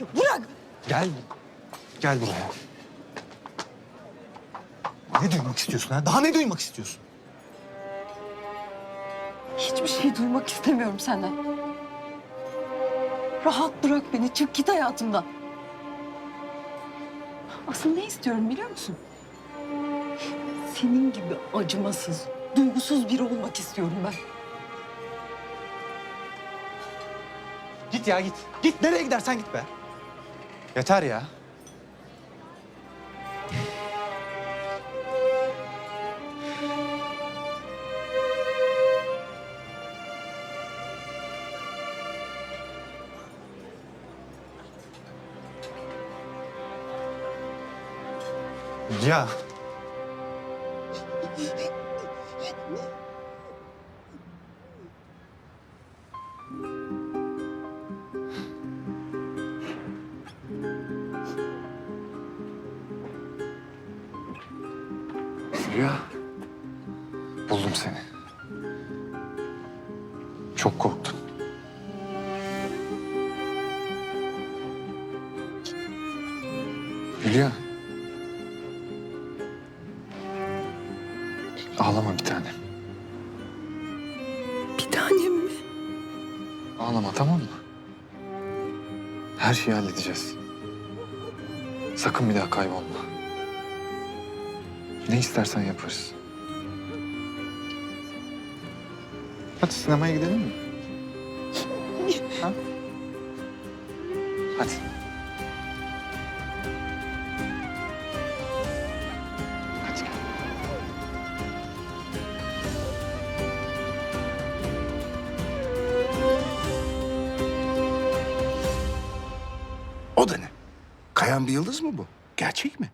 Ya bırak. Gel. Gel buraya. Ne duymak istiyorsun ha? Daha ne duymak istiyorsun? Hiçbir şey duymak istemiyorum senden. Rahat bırak beni. Çık git hayatımdan. Aslında ne istiyorum biliyor musun? Senin gibi acımasız, duygusuz biri olmak istiyorum ben. Git ya git. Git nereye gidersen git be. Yeter ya. Ya. Rüya. Buldum seni. Çok korktun. Hülya. Ağlama bir tane. Bir tanem mi? Ağlama tamam mı? Her şeyi halledeceğiz. Sakın bir daha kaybolma. Ne istersen yaparız. Hadi sinemaya gidelim mi? Ha? Hadi. Hadi gel. O da ne? Kayan bir yıldız mı bu? Gerçek mi?